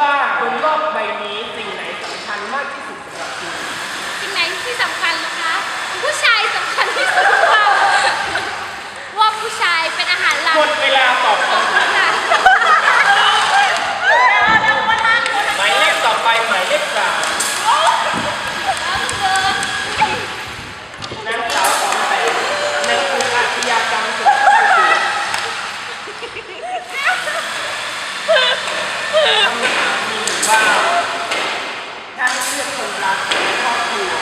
ว่าบนรอบใบนี้สิ่งไหนสำคัญมากที่สุดสำหรับคุณ สิ่งไหนที่สำคัญนะคะ ผู้ชายสำคัญที่สุดว่าว่าผู้ชายเป็นอาหารหลักหมดเวลาตอบคำถาค่ะหมายเลขต่อไปหมาเลขนาองแสงใกลุ่มอาชญากรรมสูงที่สุ ห้เลือกคนรักครอบครัว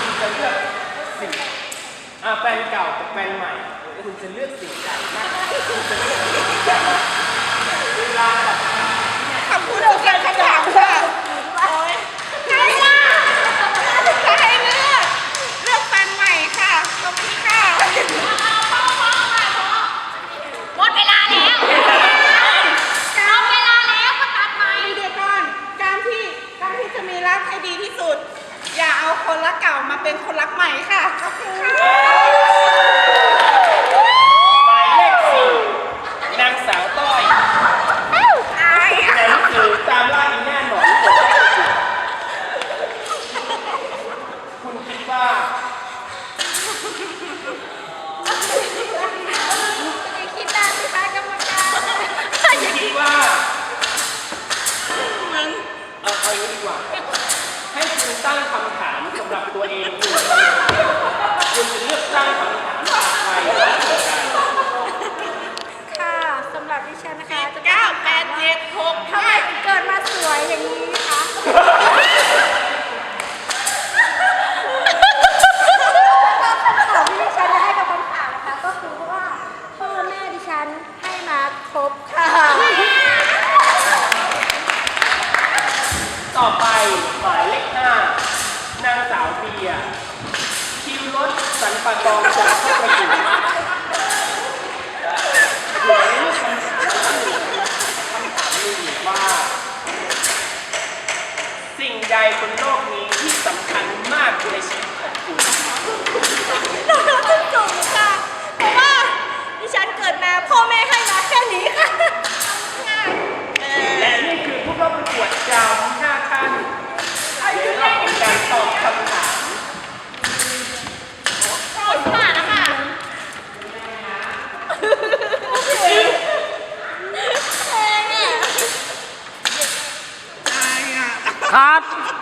คุณจะเลือกสิ่งอ่าแฟนเก่ากับแฟนใหม่คุณจะเลือกสิ่งใดมากกว่าะเลือกสิ่งใดเวลาแบบ คำพูดเดียวกันคำถามค่ะโอ๊ยใครล่ะใครเลือกเลือกแฟนใหม่ค่ะขอบคุณค่ะ หมดเวลาแล้วหมดเวลาแล้วก็ตัดไป เดี๋ยวก่อนการที่การที่จะมีรักให้ดีที่สุด อย่าเอาคนรัก เป็นคนรักใหม่ค่ะขอบคุณค่ะหมายเลขสี่นางสาวต้อยอายอะในหนังสือตามล่าอีหน้าหนอนผมได้สิคุณคิดว่า จะคิดนานสิคะกรรมการ คิดว่าเอาเอาอย่างนี้ดีกว่า ให้คุณตั้งคำถามสำหรับตัวเองอยู่คำถามคุณจะเลือกตั้งคำถามจากใครและเหตุการณ์ ค่ะสำหรับดิฉันนะคะจะ เก้าแปดเจ็ดหก ทำไม ห้า ถึงเกิดมาสวย อย่างนี้คะ คำถามที่ดิฉันจะให้กับคำถามนะคะ ก็คือว่าพ่อแม่ดิฉันให้มาครบค่ะต่อไปหมายเลขห้านางสาวเบียร์คิวรถสันปะกองจากเข้าไปอยู่หมายเลขคำถามคำถามมีอยู่ว่า สิ่งใด บนโลกนี้ที่สำคัญมากในชีวิตของคุณ เราเราต้องจบค่ะ เพราะว่าดิฉันเกิดมาพ่อแม่ให้มาแค่นี้ค่ะ และนี่คือผู้เข้าประกวดดาวทั้งห้าท่านเดี๋ยวเราเป็นการตอบคำถาม คนผ่านนะคะ อายอะครับ